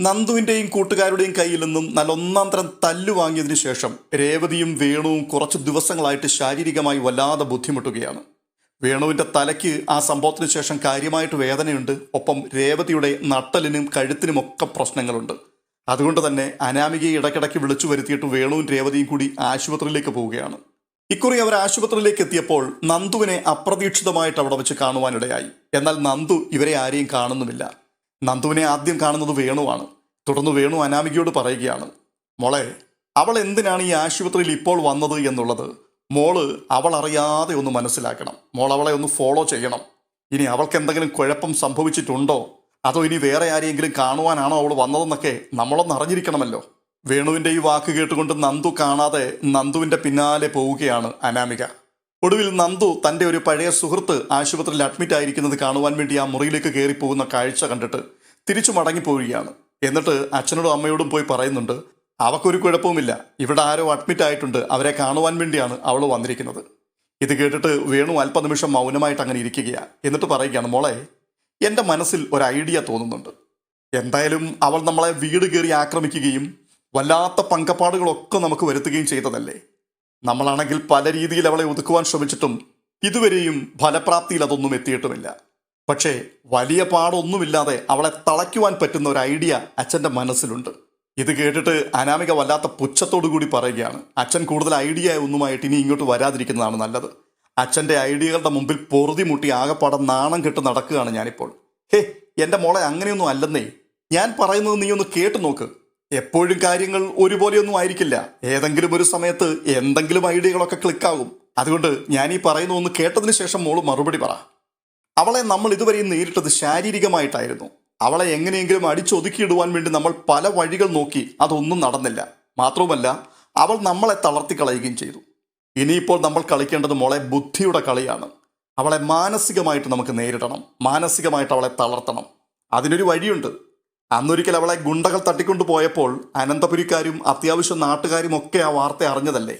നന്ദുവിന്റെയും കൂട്ടുകാരുടെയും കയ്യിൽ നിന്നും നല്ല ഒന്നാം തരം തല്ലു വാങ്ങിയതിന് ശേഷം രേവതിയും വേണുവും കുറച്ച് ദിവസങ്ങളായിട്ട് ശാരീരികമായി വല്ലാതെ ബുദ്ധിമുട്ടുകയാണ്. വേണുവിന്റെ തലയ്ക്ക് ആ സംഭവത്തിന് ശേഷം കാര്യമായിട്ട് വേദനയുണ്ട്. ഒപ്പം രേവതിയുടെ നട്ടലിനും കഴുത്തിനും ഒക്കെ പ്രശ്നങ്ങളുണ്ട്. അതുകൊണ്ട് തന്നെ അനാമികയെ ഇടയ്ക്കിടയ്ക്ക് വിളിച്ചു വരുത്തിയിട്ട് വേണുവും രേവതിയും കൂടി ആശുപത്രിയിലേക്ക് പോവുകയാണ്. ഇക്കുറി അവർ ആശുപത്രിയിലേക്ക് എത്തിയപ്പോൾ നന്ദുവിനെ അപ്രതീക്ഷിതമായിട്ട് അവിടെ വെച്ച് കാണുവാനിടയായി. എന്നാൽ നന്ദു ഇവരെ ആരെയും കാണുന്നുമില്ല. നന്ദുവിനെ ആദ്യം കാണുന്നത് വേണുവാണ്. തുടർന്ന് വേണു അനാമികയോട് പറയുകയാണ് മോളെ അവൾ എന്തിനാണ് ഈ ആശുപത്രിയിൽ ഇപ്പോൾ വന്നത് എന്നുള്ളത് മോൾ അവൾ അറിയാതെ ഒന്ന് മനസ്സിലാക്കണം. മോൾ അവളെ ഒന്ന് ഫോളോ ചെയ്യണം. ഇനി അവൾക്ക് എന്തെങ്കിലും കുഴപ്പം സംഭവിച്ചിട്ടുണ്ടോ? അതോ ഇനി വേറെ ആരെയെങ്കിലും കാണുവാനാണോ അവൾ വന്നതെന്നൊക്കെ നമ്മളൊന്ന് അറിഞ്ഞിരിക്കണമല്ലോ. വേണുവിന്റെ ഈ വാക്ക് കേട്ടുകൊണ്ട് നന്ദു കാണാതെ നന്ദുവിന്റെ പിന്നാലെ പോവുകയാണ് അനാമിക. ഒടുവിൽ നന്ദു തന്റെ ഒരു പഴയ സുഹൃത്ത് ആശുപത്രിയിൽ അഡ്മിറ്റ് ആയിരിക്കുന്നത് കാണുവാൻ വേണ്ടി ആ മുറിയിലേക്ക് കയറിപ്പോകുന്ന കാഴ്ച കണ്ടിട്ട് തിരിച്ചു മടങ്ങിപ്പോവുകയാണ്. എന്നിട്ട് അച്ഛനോടും അമ്മയോടും പോയി പറയുന്നുണ്ട് അവക്കൊരു കുഴപ്പവുമില്ല. ഇവിടെ ആരോ അഡ്മിറ്റ് ആയിട്ടുണ്ട്. അവരെ കാണുവാൻ വേണ്ടിയാണ് അവൾ വന്നിരിക്കുന്നത്. ഇത് കേട്ടിട്ട് വേണു അല്പനിമിഷം മൗനമായിട്ട് അങ്ങനെ ഇരിക്കുകയാണ് എന്നിട്ട് പറയുകയാണ് മോളെ എന്റെ മനസ്സിൽ ഒരു ഐഡിയ തോന്നുന്നുണ്ട്. എന്തായാലും അവൾ നമ്മളെ വീട് കയറി ആക്രമിക്കുകയും വല്ലാത്ത പങ്കപ്പാടുകളൊക്കെ നമുക്ക് വരുത്തുകയും ചെയ്തതല്ലേ? നമ്മളാണെങ്കിൽ പല രീതിയിൽ അവളെ ഒതുക്കുവാൻ ശ്രമിച്ചിട്ടും ഇതുവരെയും ഫലപ്രാപ്തിയിൽ അതൊന്നും എത്തിയിട്ടുമില്ല. പക്ഷേ വലിയ പാടൊന്നുമില്ലാതെ അവളെ തളയ്ക്കുവാൻ പറ്റുന്ന ഒരു ഐഡിയ അച്ഛന്റെ മനസ്സിലുണ്ട്. ഇത് കേട്ടിട്ട് അനാമിക വല്ലാത്ത പുച്ഛത്തോടു കൂടി പറയുകയാണ് അച്ഛൻ കൂടുതൽ ഐഡിയ ഒന്നുമായിട്ട് ഇനി ഇങ്ങോട്ട് വരാതിരിക്കുന്നതാണ് നല്ലത്. അച്ഛന്റെ ഐഡിയകളുടെ മുമ്പിൽ പൊറുതി മുട്ടി ആകെപ്പാടെ നാണം കെട്ട് നടക്കുകയാണ് ഞാനിപ്പോൾ. ഹേ എന്റെ മോളെ അങ്ങനെയൊന്നും അല്ലെന്നേ. ഞാൻ പറയുന്നത് നീ ഒന്ന് കേട്ടു നോക്ക്. എപ്പോഴും കാര്യങ്ങൾ ഒരുപോലെയൊന്നും ആയിരിക്കില്ല. ഏതെങ്കിലും ഒരു സമയത്ത് എന്തെങ്കിലും ഐഡിയകളൊക്കെ ക്ലിക്കാകും. അതുകൊണ്ട് ഞാൻ ഈ പറയുന്ന ഒന്ന് കേട്ടതിന് ശേഷം മോൾ മറുപടി പറ. അവളെ നമ്മൾ ഇതുവരെയും നേരിട്ടത് ശാരീരികമായിട്ടായിരുന്നു. അവളെ എങ്ങനെയെങ്കിലും അടിച്ചൊതുക്കിയിടുവാൻ വേണ്ടി നമ്മൾ പല വഴികൾ നോക്കി അതൊന്നും നടന്നില്ല. മാത്രവുമല്ല അവൾ നമ്മളെ തളർത്തി കളയുകയും ചെയ്തു. ഇനിയിപ്പോൾ നമ്മൾ കളിക്കേണ്ടത് മോളെ ബുദ്ധിയുടെ കളിയാണ്. അവളെ മാനസികമായിട്ട് നമുക്ക് നേരിടണം. മാനസികമായിട്ട് അവളെ തളർത്തണം. അതിനൊരു വഴിയുണ്ട്. അന്നൊരിക്കൽ അവളെ ഗുണ്ടകൾ തട്ടിക്കൊണ്ടു പോയപ്പോൾ അനന്തപുരിക്കാരും അത്യാവശ്യം നാട്ടുകാരും ഒക്കെ ആ വാർത്ത അറിഞ്ഞതല്ലേ?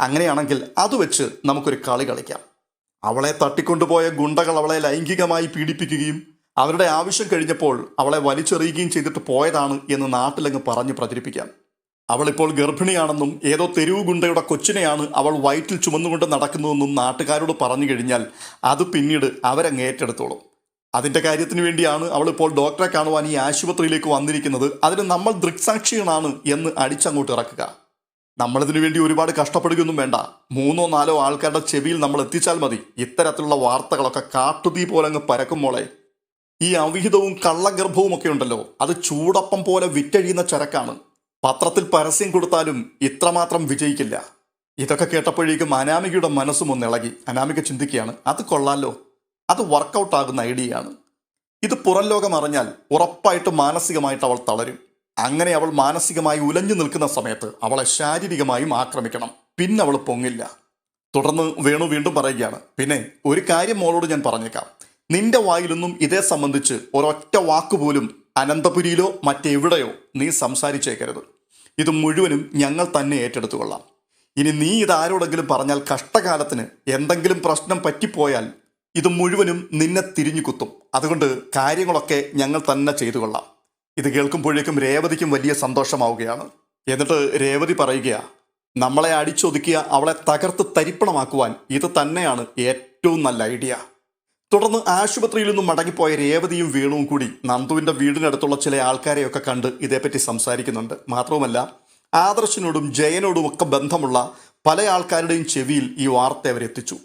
അങ്ങനെയാണെങ്കിൽ അത് വെച്ച് നമുക്കൊരു കളി കളിക്കാം. അവളെ തട്ടിക്കൊണ്ടുപോയ ഗുണ്ടകൾ അവളെ ലൈംഗികമായി പീഡിപ്പിക്കുകയും അവരുടെ ആവശ്യം കഴിഞ്ഞപ്പോൾ അവളെ വലിച്ചെറിയുകയും ചെയ്തിട്ട് പോയതാണ് എന്ന് നാട്ടിലങ്ങ് പറഞ്ഞ് പ്രചരിപ്പിക്കാം. അവളിപ്പോൾ ഗർഭിണിയാണെന്നും ഏതോ തെരുവ് ഗുണ്ടയുടെ കൊച്ചിനെയാണ് അവൾ വയറ്റിൽ ചുമന്നുകൊണ്ട് നടക്കുന്നതെന്നും നാട്ടുകാരോട് പറഞ്ഞു കഴിഞ്ഞാൽ അത് പിന്നീട് അവരങ്ങ് ഏറ്റെടുത്തോളും. അതിന്റെ കാര്യത്തിന് വേണ്ടിയാണ് അവൾ ഇപ്പോൾ ഡോക്ടറെ കാണുവാൻ ഈ ആശുപത്രിയിലേക്ക് വന്നിരിക്കുന്നത്. അതിന് നമ്മൾ ദൃക്സാക്ഷികളാണ് എന്ന് അടിച്ചങ്ങോട്ട് ഇറക്കുക. നമ്മളിതിനു വേണ്ടി ഒരുപാട് കഷ്ടപ്പെടുകയൊന്നും വേണ്ട. മൂന്നോ നാലോ ആൾക്കാരുടെ ചെവിയിൽ നമ്മൾ എത്തിച്ചാൽ മതി. ഇത്തരത്തിലുള്ള വാർത്തകളൊക്കെ കാട്ടുതീ പോലെ അങ്ങ് പരക്കുമ്പോളെ ഈ അവിഹിതവും കള്ളഗർഭവും ഒക്കെ ഉണ്ടല്ലോ. അത് ചൂടപ്പം പോലെ വിറ്റഴിയുന്ന ചരക്കാണ്. പത്രത്തിൽ പരസ്യം കൊടുത്താലും ഇത്രമാത്രം വിജയിക്കില്ല. ഇതൊക്കെ കേട്ടപ്പോഴേക്കും അനാമികയുടെ മനസ്സും ഒന്ന് ഇളകി അനാമിക ചിന്തിക്കുകയാണ് അത് കൊള്ളാലോ. അത് വർക്കൗട്ട് ആകുന്ന ഐഡിയയാണ് ഇത് പുറം ലോകം അറിഞ്ഞാൽ ഉറപ്പായിട്ട് മാനസികമായിട്ട് അവൾ തളരും. അങ്ങനെ അവൾ മാനസികമായി ഉലഞ്ഞു നിൽക്കുന്ന സമയത്ത് അവളെ ശാരീരികമായും ആക്രമിക്കണം. പിന്നെ അവൾ പൊങ്ങില്ല. തുടർന്ന് വേണു വീണ്ടും പറയുകയാണ് പിന്നെ ഒരു കാര്യം മോളോട് ഞാൻ പറഞ്ഞേക്കാം. നിന്റെ വായിലൊന്നും ഇതേ സംബന്ധിച്ച് ഒരൊറ്റ വാക്കുപോലും അനന്തപുരിയിലോ മറ്റെവിടെയോ നീ സംസാരിച്ചേക്കരുത്. ഇത് മുഴുവനും ഞങ്ങൾ തന്നെ ഏറ്റെടുത്തുകൊള്ളാം. ഇനി നീ ഇതാരോടെങ്കിലും പറഞ്ഞാൽ കഷ്ടകാലത്തിന് എന്തെങ്കിലും പ്രശ്നം പറ്റിപ്പോയാൽ ഇത് മുഴുവനും നിന്നെ തിരിഞ്ഞു കുത്തും. അതുകൊണ്ട് കാര്യങ്ങളൊക്കെ ഞങ്ങൾ തന്നെ ചെയ്തു കൊള്ളാം. ഇത് കേൾക്കുമ്പോഴേക്കും രേവതിക്കും വലിയ സന്തോഷമാവുകയാണ്. എന്നിട്ട് രേവതി പറയുകയാ നമ്മളെ അടിച്ചൊതുക്കിയ അവളെ തകർത്ത് തരിപ്പണമാക്കുവാൻ ഇത് തന്നെയാണ് ഏറ്റവും നല്ല ഐഡിയ. തുടർന്ന് ആശുപത്രിയിൽ നിന്നും മടങ്ങിപ്പോയ രേവതിയും വീണുവും കൂടി നന്ദുവിന്റെ വീടിനടുത്തുള്ള ചില ആൾക്കാരെയൊക്കെ കണ്ട് ഇതേപ്പറ്റി സംസാരിക്കുന്നുണ്ട്. മാത്രവുമല്ല ആദർശിനോടും ജയനോടും ഒക്കെ ബന്ധമുള്ള പല ആൾക്കാരുടെയും ചെവിയിൽ ഈ വാർത്ത അവരെത്തിച്ചു.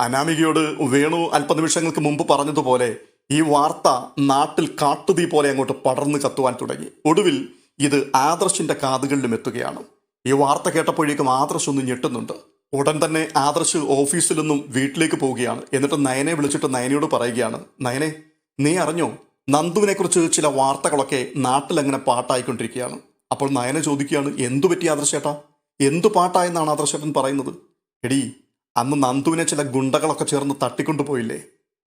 അനാമികയോട് വേണു അല്പനിമിഷങ്ങൾക്ക് മുമ്പ് പറഞ്ഞതുപോലെ ഈ വാർത്ത നാട്ടിൽ കാട്ടുതീ പോലെ അങ്ങോട്ട് പടർന്നു കത്തുവാൻ തുടങ്ങി. ഒടുവിൽ ഇത് ആദർശിന്റെ കാതുകളിലും എത്തുകയാണ്. ഈ വാർത്ത കേട്ടപ്പോഴേക്കും ആദർശ് ഒന്ന് ഞെട്ടുന്നുണ്ട്. ഉടൻ തന്നെ ആദർശ് ഓഫീസിൽ നിന്നും വീട്ടിലേക്ക് പോവുകയാണ്. എന്നിട്ട് നയനെ വിളിച്ചിട്ട് നയനയോട് പറയുകയാണ് നയനെ നീ അറിഞ്ഞോ? നന്ദുവിനെ കുറിച്ച് ചില വാർത്തകളൊക്കെ നാട്ടിൽ അങ്ങനെ പാട്ടായിക്കൊണ്ടിരിക്കുകയാണ്. അപ്പോൾ നയന ചോദിക്കുകയാണ് എന്തു പറ്റി ആദർശേട്ടാ എന്തു പാട്ടായെന്നാണ് ആദർശേട്ടൻ പറയുന്നത്? എടീ അന്ന് നന്ദുവിനെ ചില ഗുണ്ടകളൊക്കെ ചേർന്ന് തട്ടിക്കൊണ്ടുപോയില്ലേ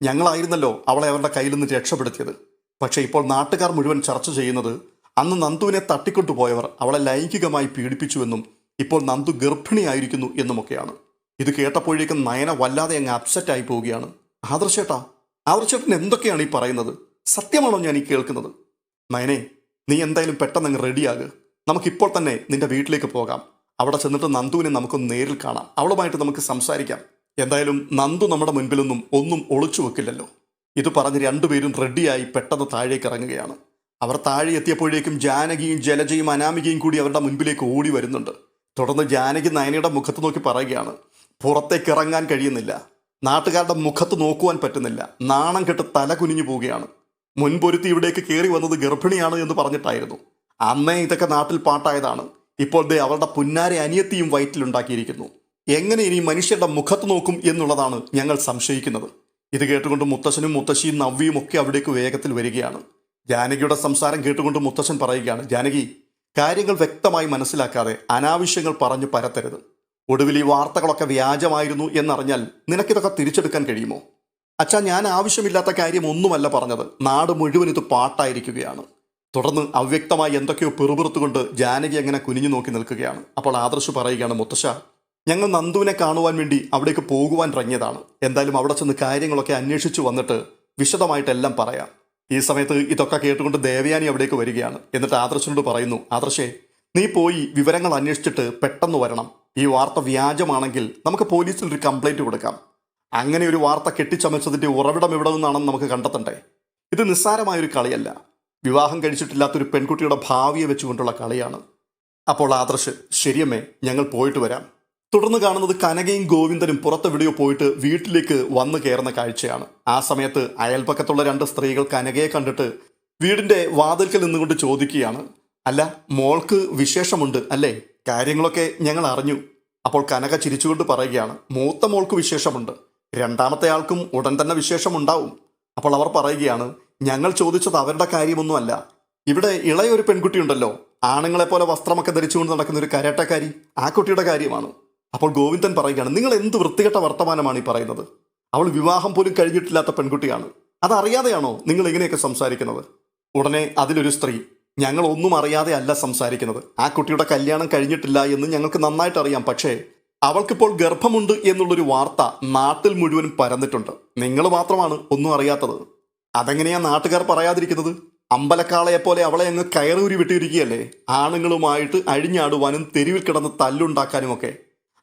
ഞങ്ങളായിരുന്നല്ലോ അവളെ അവരുടെ കയ്യിൽ നിന്ന് രക്ഷപ്പെടുത്തിയത്. പക്ഷേ ഇപ്പോൾ നാട്ടുകാർ മുഴുവൻ ചർച്ച ചെയ്യുന്നത് അന്ന് നന്ദുവിനെ തട്ടിക്കൊണ്ടുപോയവർ അവളെ ലൈംഗികമായി പീഡിപ്പിച്ചുവെന്നും ഇപ്പോൾ നന്ദു ഗർഭിണിയായിരിക്കുന്നു എന്നുമൊക്കെയാണ്. ഇത് കേട്ടപ്പോഴേക്കും നയന വല്ലാതെ അങ്ങ് അപ്സെറ്റ് ആയി പോവുകയാണ്. ആദർശേട്ടാ ആദർശേട്ടൻ എന്തൊക്കെയാണ് ഈ പറയുന്നത്? സത്യമാണോ ഞാൻ ഈ കേൾക്കുന്നത്? നയനെ നീ എന്തായാലും പെട്ടെന്ന് അങ്ങ് റെഡിയാകുക നമുക്കിപ്പോൾ തന്നെ നിന്റെ വീട്ടിലേക്ക് പോകാം. അവിടെ ചെന്നിട്ട് നന്ദുവിനെ നമുക്ക് നേരിൽ കാണാം. അവളുമായിട്ട് നമുക്ക് സംസാരിക്കാം. എന്തായാലും നന്ദു നമ്മുടെ മുൻപിലൊന്നും ഒന്നും ഒളിച്ചു വെക്കില്ലല്ലോ. ഇത് പറഞ്ഞ് രണ്ടുപേരും റെഡിയായി പെട്ടെന്ന് താഴേക്ക് ഇറങ്ങുകയാണ്. അവർ താഴെ എത്തിയപ്പോഴേക്കും ജാനകിയും ജലജയും അനാമികയും കൂടി അവരുടെ മുൻപിലേക്ക് ഓടി വരുന്നുണ്ട്. തുടർന്ന് ജാനകി നയനയുടെ മുഖത്ത് നോക്കി പറയുകയാണ് പുറത്തേക്ക് ഇറങ്ങാൻ കഴിയുന്നില്ല. നാട്ടുകാരുടെ മുഖത്ത് നോക്കുവാൻ പറ്റുന്നില്ല. നാണം കെട്ട് തല കുനിഞ്ഞു പോവുകയാണ്. മുൻപൊരുത്തി ഇവിടേക്ക് കയറി വന്നത് ഗർഭിണിയാണ് എന്ന് പറഞ്ഞിട്ടായിരുന്നു. അന്നേ ഇതൊക്കെ നാട്ടിൽ പാട്ടായതാണ്. ഇപ്പോൾ ദേ അവളുടെ പുന്നാരെ അനിയത്തിയും വയറ്റിലുണ്ടാക്കിയിരിക്കുന്നു. എങ്ങനെ ഇനി മനുഷ്യരുടെ മുഖത്ത് നോക്കും എന്നുള്ളതാണ് ഞങ്ങൾ സംശയിക്കുന്നത്. ഇത് കേട്ടുകൊണ്ട് മുത്തശ്ശനും മുത്തശ്ശിയും നവ്വിയും ഒക്കെ അവിടേക്ക് വേഗത്തിൽ വരികയാണ്. ജാനകിയുടെ സംസാരം കേട്ടുകൊണ്ട് മുത്തശ്ശൻ പറയുകയാണ് ജാനകി കാര്യങ്ങൾ വ്യക്തമായി മനസ്സിലാക്കാതെ അനാവശ്യങ്ങൾ പറഞ്ഞു പരത്തരുത്. ഒടുവിൽ ഈ വാർത്തകളൊക്കെ വ്യാജമായിരുന്നു എന്നറിഞ്ഞാൽ നിനക്കിതൊക്കെ തിരിച്ചെടുക്കാൻ കഴിയുമോ? അച്ഛാ ഞാൻ ആവശ്യമില്ലാത്ത കാര്യം ഒന്നുമല്ല പറഞ്ഞത്. നാട് മുഴുവൻ ഇത് പാട്ടായിരിക്കുകയാണ്. തുടർന്ന് അവ്യക്തമായി എന്തൊക്കെയോ പിറുപിറുത്തുകൊണ്ട് ജാനകി അങ്ങനെ കുനിഞ്ഞു നോക്കി നിൽക്കുകയാണ്. അപ്പോൾ ആദർശ് പറയുകയാണ് മുത്തശ്ശ ഞങ്ങൾ നന്ദുവിനെ കാണുവാൻ വേണ്ടി അവിടേക്ക് പോകുവാൻ ഇറങ്ങിയതാണ്. എന്തായാലും അവിടെ ചെന്ന് കാര്യങ്ങളൊക്കെ അന്വേഷിച്ചു വന്നിട്ട് വിശദമായിട്ടെല്ലാം പറയാം. ഈ സമയത്ത് ഇതൊക്കെ കേട്ടുകൊണ്ട് ദേവയാനി അവിടേക്ക് വരികയാണ്. എന്നിട്ട് ആദർശനോട് പറയുന്നു ആദർശേ നീ പോയി വിവരങ്ങൾ അന്വേഷിച്ചിട്ട് പെട്ടെന്ന് വരണം. ഈ വാർത്ത വ്യാജമാണെങ്കിൽ നമുക്ക് പോലീസിൽ ഒരു കംപ്ലൈന്റ് കൊടുക്കാം. അങ്ങനെ ഒരു വാർത്ത കെട്ടിച്ചമച്ചതിന്റെ ഉറവിടം എവിടെ നിന്നാണെന്ന് നമുക്ക് കണ്ടെത്തണ്ടേ? ഇത് നിസ്സാരമായൊരു കളിയല്ല. വിവാഹം കഴിച്ചിട്ടില്ലാത്തൊരു പെൺകുട്ടിയുടെ ഭാവിയെ വെച്ചുകൊണ്ടുള്ള കളിയാണ്. അപ്പോൾ ആദർശ് ശരിയമ്മേ ഞങ്ങൾ പോയിട്ട് വരാം. തുടർന്ന് കാണുന്നത് കനകയും ഗോവിന്ദനും പുറത്തെവിടെയോ പോയിട്ട് വീട്ടിലേക്ക് വന്നു കയറുന്ന കാഴ്ചയാണ്. ആ സമയത്ത് അയൽപക്കത്തുള്ള രണ്ട് സ്ത്രീകൾ കനകയെ കണ്ടിട്ട് വീടിന്റെ വാതിൽക്കൽ നിന്നുകൊണ്ട് ചോദിക്കുകയാണ് അല്ല മോൾക്ക് വിശേഷമുണ്ട് അല്ലേ? കാര്യങ്ങളൊക്കെ ഞങ്ങൾ അറിഞ്ഞു. അപ്പോൾ കനക ചിരിച്ചുകൊണ്ട് പറയുകയാണ് മൂത്ത മോൾക്ക് വിശേഷമുണ്ട്. രണ്ടാമത്തെ ആൾക്കും ഉടൻ തന്നെ വിശേഷമുണ്ടാവും. അപ്പോൾ അവർ പറയുകയാണ് ഞങ്ങൾ ചോദിച്ചത് അവരുടെ കാര്യമൊന്നുമല്ല. ഇവിടെ ഇളയൊരു പെൺകുട്ടിയുണ്ടല്ലോ. ആണുങ്ങളെ പോലെ വസ്ത്രമൊക്കെ ധരിച്ചുകൊണ്ട് നടക്കുന്ന ഒരു കരാട്ടക്കാരി ആ കുട്ടിയുടെ കാര്യമാണ്. അപ്പോൾ ഗോവിന്ദൻ പറയുകയാണ് നിങ്ങൾ എന്ത് വൃത്തികെട്ട വർത്തമാനമാണ് ഈ പറയുന്നത്? അവൾ വിവാഹം പോലും കഴിഞ്ഞിട്ടില്ലാത്ത പെൺകുട്ടിയാണ്. അതറിയാതെയാണോ നിങ്ങൾ ഇങ്ങനെയൊക്കെ സംസാരിക്കുന്നത്? ഉടനെ അതിലൊരു സ്ത്രീ ഞങ്ങൾ ഒന്നും അറിയാതെ അല്ല സംസാരിക്കുന്നത്. ആ കുട്ടിയുടെ കല്യാണം കഴിഞ്ഞിട്ടില്ല എന്ന് ഞങ്ങൾക്ക് നന്നായിട്ട് അറിയാം. പക്ഷേ അവൾക്കിപ്പോൾ ഗർഭമുണ്ട് എന്നുള്ളൊരു വാർത്ത നാട്ടിൽ മുഴുവൻ പരന്നിട്ടുണ്ട്. നിങ്ങൾ മാത്രമാണ് ഒന്നും അറിയാത്തത്. അതെങ്ങനെയാ നാട്ടുകാർ പറയാതിരിക്കുന്നത്? അമ്പലക്കാളയെ പോലെ അവളെ അങ്ങ് കയറൂരി വിട്ടിരിക്കുകയല്ലേ? ആണുങ്ങളുമായിട്ട് അഴിഞ്ഞാടുവാനും തെരുവിൽ കിടന്ന് തല്ലുണ്ടാക്കാനുമൊക്കെ.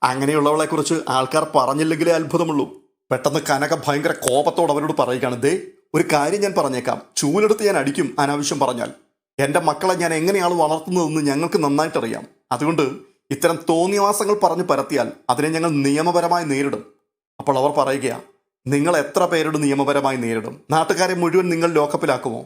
അങ്ങനെയുള്ളവളെ കുറിച്ച് ആൾക്കാർ പറഞ്ഞില്ലെങ്കിലേ അത്ഭുതമുള്ളൂ. പെട്ടെന്ന് കനക ഭയങ്കര കോപത്തോട് അവരോട് പറയുകയാണ് ദേ ഒരു കാര്യം ഞാൻ പറഞ്ഞേക്കാം. ചൂലെടുത്ത് ഞാൻ അടിക്കും അനാവശ്യം പറഞ്ഞാൽ. എന്റെ മക്കളെ ഞാൻ എങ്ങനെയാണ് വളർത്തുന്നതെന്ന് ഞങ്ങൾക്ക് നന്നായിട്ടറിയാം. അതുകൊണ്ട് ഇത്തരം തോന്നിയവാസങ്ങൾ പറഞ്ഞു പരത്തിയാൽ അതിനെ ഞങ്ങൾ നിയമപരമായി നേരിടും. അപ്പോൾ അവർ പറയുകയാ നിങ്ങൾ എത്ര പേരോട് നിയമപരമായി നേരിടും? നാട്ടുകാരെ മുഴുവൻ നിങ്ങൾ ലോക്കപ്പിലാക്കുമോ?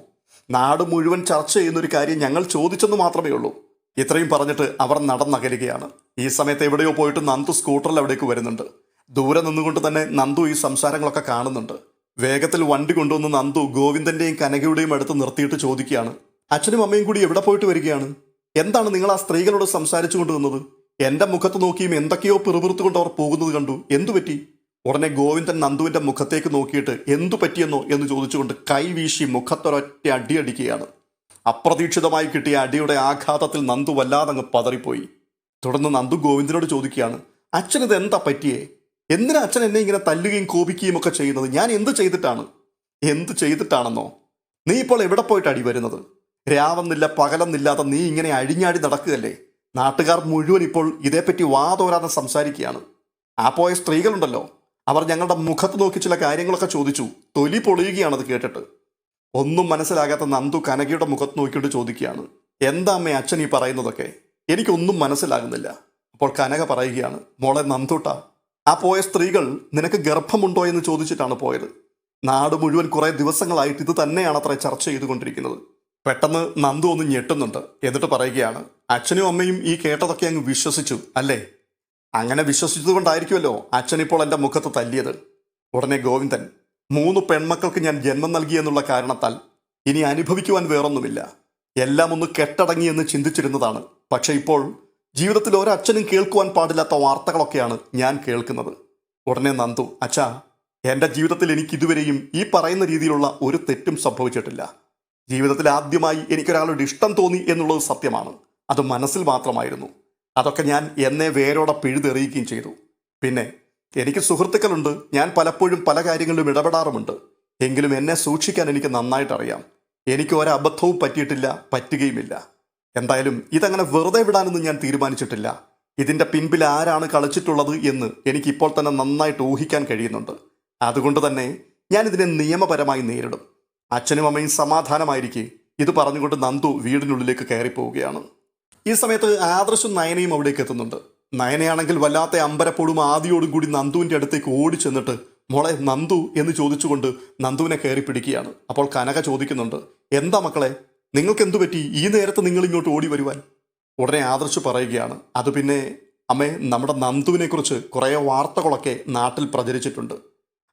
നാട് മുഴുവൻ ചർച്ച ചെയ്യുന്ന ഒരു കാര്യം ഞങ്ങൾ ചോദിച്ചെന്ന് മാത്രമേ ഉള്ളൂ. ഇത്രയും പറഞ്ഞിട്ട് അവർ നടന്നകലുകയാണ്. ഈ സമയത്ത് എവിടെയോ പോയിട്ട് നന്ദു സ്കൂട്ടറിൽ അവിടേക്ക് വരുന്നുണ്ട്. ദൂരെ നിന്നുകൊണ്ട് തന്നെ നന്ദു ഈ സംസാരങ്ങളൊക്കെ കാണുന്നുണ്ട്. വേഗത്തിൽ വണ്ടി കൊണ്ടുവന്ന് നന്ദു ഗോവിന്ദന്റെയും കനകയുടെയും അടുത്ത് നിർത്തിയിട്ട് ചോദിക്കുകയാണ്. അച്ഛനും അമ്മയും കൂടി എവിടെ പോയിട്ട് വരികയാണ്? എന്താണ് നിങ്ങൾ ആ സ്ത്രീകളോട് സംസാരിച്ചു കൊണ്ടുവന്നത് എന്റെ മുഖത്ത് നോക്കിയും എന്തൊക്കെയോ പിറുപിറുത്തുകൊണ്ട് അവർ പോകുന്നത് കണ്ടു. എന്തു പറ്റി ഉടനെ ഗോവിന്ദൻ നന്ദുവിന്റെ മുഖത്തേക്ക് നോക്കിയിട്ട് എന്തു പറ്റിയെന്നോ എന്ന് ചോദിച്ചുകൊണ്ട് കൈവീശി മുഖത്തൊരൊറ്റ അടിയടിക്കുകയാണ് അപ്രതീക്ഷിതമായി കിട്ടിയ അടിയുടെ ആഘാതത്തിൽ നന്ദു വല്ലാതങ്ങ് പതറിപ്പോയി. തുടർന്ന് നന്ദു ഗോവിന്ദനോട് ചോദിക്കുകയാണ് അച്ഛനിത് എന്താ പറ്റിയേ? എന്തിനാ അച്ഛൻ എന്നെ ഇങ്ങനെ തല്ലുകയും കോപിക്കുകയും ഒക്കെ ചെയ്യുന്നത്? ഞാൻ എന്ത് ചെയ്തിട്ടാണ്? എന്ത് ചെയ്തിട്ടാണെന്നോ? നീ ഇപ്പോൾ എവിടെ പോയിട്ട് അടി വരുന്നത്? രാവെന്നില്ല പകലെന്നില്ലാതെ നീ ഇങ്ങനെ അഴിഞ്ഞാടി നടക്കുകയല്ലേ? നാട്ടുകാർ മുഴുവൻ ഇപ്പോൾ ഇതേപ്പറ്റി വാതോരാതെ സംസാരിക്കുകയാണ്. ആ പോയ സ്ത്രീകളുണ്ടല്ലോ. അവർ ഞങ്ങളുടെ മുഖത്ത് നോക്കി ചില കാര്യങ്ങളൊക്കെ ചോദിച്ചു. തൊലി പൊളിയുകയാണത് കേട്ടിട്ട്. ഒന്നും മനസ്സിലാകാത്ത നന്ദു കനകയുടെ മുഖത്ത് നോക്കിയിട്ട് ചോദിക്കുകയാണ്. എന്താ അമ്മേ അച്ഛൻ ഈ പറയുന്നതൊക്കെ? എനിക്കൊന്നും മനസ്സിലാകുന്നില്ല. അപ്പോൾ കനക പറയുകയാണ് മോളെ നന്ദുട്ട ആ പോയ സ്ത്രീകൾ നിനക്ക് ഗർഭമുണ്ടോ എന്ന് ചോദിച്ചിട്ടാണ് പോയത്. നാട് മുഴുവൻ കുറേ ദിവസങ്ങളായിട്ട് ഇത് തന്നെയാണ് അത്ര ചർച്ച ചെയ്തുകൊണ്ടിരിക്കുന്നത്. പെട്ടെന്ന് നന്ദു ഒന്ന് ഞെട്ടുന്നുണ്ട്. എന്നിട്ട് പറയുകയാണ് അച്ഛനും അമ്മയും ഈ കേട്ടതൊക്കെ അങ്ങ് വിശ്വസിച്ചു അല്ലേ? അങ്ങനെ വിശ്വസിച്ചതുകൊണ്ടായിരിക്കുമല്ലോ അച്ഛൻ ഇപ്പോൾ എന്റെ മുഖത്ത് തല്ലിയത്. ഉടനെ ഗോവിന്ദൻ മൂന്ന് പെൺമക്കൾക്ക് ഞാൻ ജന്മം നൽകി എന്നുള്ള കാരണത്താൽ ഇനി അനുഭവിക്കുവാൻ വേറൊന്നുമില്ല. എല്ലാം ഒന്ന് കെട്ടടങ്ങി എന്ന് ചിന്തിച്ചിരുന്നതാണ്. പക്ഷേ ഇപ്പോൾ ജീവിതത്തിൽ ഒരച്ഛനും കേൾക്കുവാൻ പാടില്ലാത്ത വാർത്തകളൊക്കെയാണ് ഞാൻ കേൾക്കുന്നത്. ഉടനെ നന്ദു അച്ഛാ എന്റെ ജീവിതത്തിൽ എനിക്ക് ഇതുവരെയും ഈ പറയുന്ന രീതിയിലുള്ള ഒരു തെറ്റും സംഭവിച്ചിട്ടില്ല. ജീവിതത്തിൽ ആദ്യമായി എനിക്കൊരാളോട് ഇഷ്ടം തോന്നി എന്നുള്ളത് സത്യമാണ്. അത് മനസ്സിൽ മാത്രമായിരുന്നു. അതൊക്കെ ഞാൻ എന്നെ വേരോടെ പിഴുതെറിയുകയും ചെയ്തു. പിന്നെ എനിക്ക് സുഹൃത്തുക്കളുണ്ട്. ഞാൻ പലപ്പോഴും പല കാര്യങ്ങളിലും ഇടപെടാറുമുണ്ട്. എങ്കിലും എന്നെ സൂക്ഷിക്കാൻ എനിക്ക് നന്നായിട്ടറിയാം. എനിക്ക് ഒരബദ്ധവും പറ്റിയിട്ടില്ല പറ്റുകയുമില്ല. എന്തായാലും ഇതങ്ങനെ വെറുതെ വിടാനൊന്നും ഞാൻ തീരുമാനിച്ചിട്ടില്ല. ഇതിന്റെ പിൻപിൽ ആരാണ് കളിച്ചിട്ടുള്ളത് എന്ന് എനിക്കിപ്പോൾ തന്നെ നന്നായിട്ട് ഊഹിക്കാൻ കഴിയുന്നുണ്ട്. അതുകൊണ്ട് തന്നെ ഞാൻ ഇതിനെ നിയമപരമായി നേരിടും. അച്ഛനും അമ്മയും സമാധാനമായിരിക്കെ. ഇത് പറഞ്ഞുകൊണ്ട് നന്ദു വീടിനുള്ളിലേക്ക് കയറിപ്പോവുകയാണ്. ഈ സമയത്ത് ആദർശും നയനയും അവിടേക്ക് എത്തുന്നുണ്ട്. നയനയാണെങ്കിൽ വല്ലാത്ത അമ്പരപ്പോടും ആദിയോടും കൂടി നന്ദുവിന്റെ അടുത്തേക്ക് ഓടി ചെന്നിട്ട് മോളെ നന്ദു എന്ന് ചോദിച്ചുകൊണ്ട് നന്ദുവിനെ കയറി പിടിക്കുകയാണ്. അപ്പോൾ കനക ചോദിക്കുന്നുണ്ട് എന്താ മക്കളെ നിങ്ങൾക്ക് എന്തു പറ്റി? ഈ നേരത്ത് നിങ്ങൾ ഇങ്ങോട്ട് ഓടി വരുവാൻ? ഉടനെ ആദർശ് പറയുകയാണ് അത് പിന്നെ അമ്മേ നമ്മുടെ നന്ദുവിനെക്കുറിച്ച് കുറേ വാർത്തകളൊക്കെ നാട്ടിൽ പ്രചരിച്ചിട്ടുണ്ട്.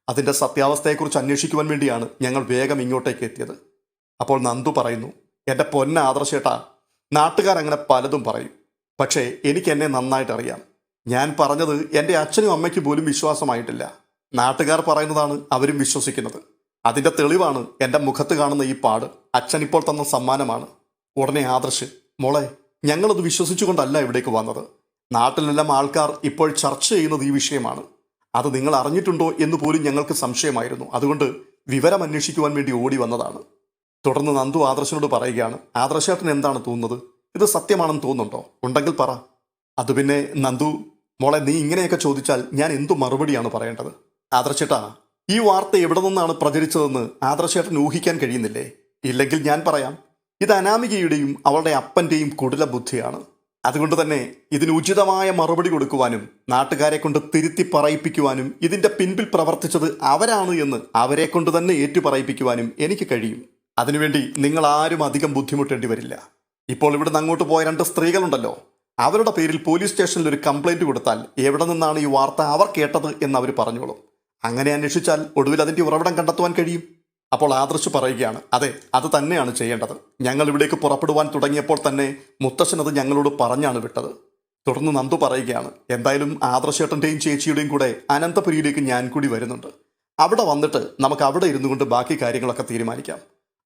അതിന്റെ സത്യാവസ്ഥയെക്കുറിച്ച് അന്വേഷിക്കുവാൻ വേണ്ടിയാണ് ഞങ്ങൾ വേഗം ഇങ്ങോട്ടേക്ക് എത്തിയത്. അപ്പോൾ നന്ദു പറയുന്നു എന്റെ പൊന്ന ആദർശേട്ടാ നാട്ടുകാരങ്ങനെ പലതും പറയും. പക്ഷേ എനിക്ക് എന്നെ നന്നായിട്ട് അറിയാം. ഞാൻ പറഞ്ഞത് എന്റെ അച്ഛനും അമ്മയ്ക്ക് പോലും വിശ്വാസമായിട്ടില്ല. നാട്ടുകാർ പറയുന്നതാണ് അവരും വിശ്വസിക്കുന്നത്. അതിന്റെ തെളിവാണ് എന്റെ മുഖത്ത് കാണുന്ന ഈ പാട്. അച്ഛൻ ഇപ്പോൾ തന്ന സമ്മാനമാണ്. ഉടനെ ആദർശ് മോളെ ഞങ്ങളത് വിശ്വസിച്ചുകൊണ്ടല്ല ഇവിടേക്ക് വന്നത്. നാട്ടിലെല്ലാം ആൾക്കാർ ഇപ്പോൾ ചർച്ച ചെയ്യുന്നത് ഈ വിഷയമാണ്. അത് നിങ്ങൾ അറിഞ്ഞിട്ടുണ്ടോ എന്ന് പോലും ഞങ്ങൾക്ക് സംശയമായിരുന്നു. അതുകൊണ്ട് വിവരം അന്വേഷിക്കുവാൻ വേണ്ടി ഓടി വന്നതാണ്. തുടർന്ന് നന്ദു ആദർശനോട് പറയുകയാണ് ആദർശേട്ടൻ എന്താണ് തോന്നുന്നത്? ഇത് സത്യമാണെന്ന് തോന്നുന്നുണ്ടോ? ഉണ്ടെങ്കിൽ പറ. അത് പിന്നെ നന്ദു മോളെ നീ ഇങ്ങനെയൊക്കെ ചോദിച്ചാൽ ഞാൻ എന്തു മറുപടിയാണ് പറയേണ്ടത്? ആദർശേട്ടാ ഈ വാർത്ത എവിടെ നിന്നാണ് പ്രചരിച്ചതെന്ന് ആദർശേട്ടൻ ഊഹിക്കാൻ കഴിയുന്നില്ലേ? ഇല്ലെങ്കിൽ ഞാൻ പറയാം. ഇത് അനാമികയുടെയും അവളുടെ അപ്പന്റെയും കുടില ബുദ്ധിയാണ്. അതുകൊണ്ട് തന്നെ ഇതിന് ഉചിതമായ മറുപടി കൊടുക്കുവാനും നാട്ടുകാരെ കൊണ്ട് തിരുത്തി പറയിപ്പിക്കുവാനും ഇതിന്റെ പിൻപിൽ പ്രവർത്തിച്ചത് അവരാണ് എന്ന് അവരെ കൊണ്ട് തന്നെ ഏറ്റുപറയിപ്പിക്കുവാനും എനിക്ക് കഴിയും. അതിനുവേണ്ടി നിങ്ങൾ ആരും അധികം ബുദ്ധിമുട്ടേണ്ടി വരില്ല. ഇപ്പോൾ ഇവിടുന്ന് അങ്ങോട്ട് പോയ രണ്ട് സ്ത്രീകളുണ്ടല്ലോ. അവരുടെ പേരിൽ പോലീസ് സ്റ്റേഷനിൽ ഒരു കംപ്ലൈന്റ് കൊടുത്താൽ എവിടെ നിന്നാണ് ഈ വാർത്ത അവർ കേട്ടത് എന്ന് അവർ പറഞ്ഞോളും. അങ്ങനെ അന്വേഷിച്ചാൽ ഒടുവിൽ അതിന്റെ ഉറവിടം കണ്ടെത്തുവാൻ കഴിയും. അപ്പോൾ ആദർശ് പറയുകയാണ് അതെ അത് തന്നെയാണ് ചെയ്യേണ്ടത്. ഞങ്ങൾ ഇവിടേക്ക് പുറപ്പെടുവാൻ തുടങ്ങിയപ്പോൾ തന്നെ മുത്തശ്ശൻ അത് ഞങ്ങളോട് പറഞ്ഞാണ് വിട്ടത്. തുടർന്ന് നന്ദു പറയുകയാണ് എന്തായാലും ആദർശേട്ടന്റെയും ചേച്ചിയുടെയും കൂടെ അനന്തപുരിയിലേക്ക് ഞാൻ കൂടി വരുന്നുണ്ട്. അവിടെ വന്നിട്ട് നമുക്ക് അവിടെ ഇരുന്നു കൊണ്ട് ബാക്കി കാര്യങ്ങളൊക്കെ തീരുമാനിക്കാം.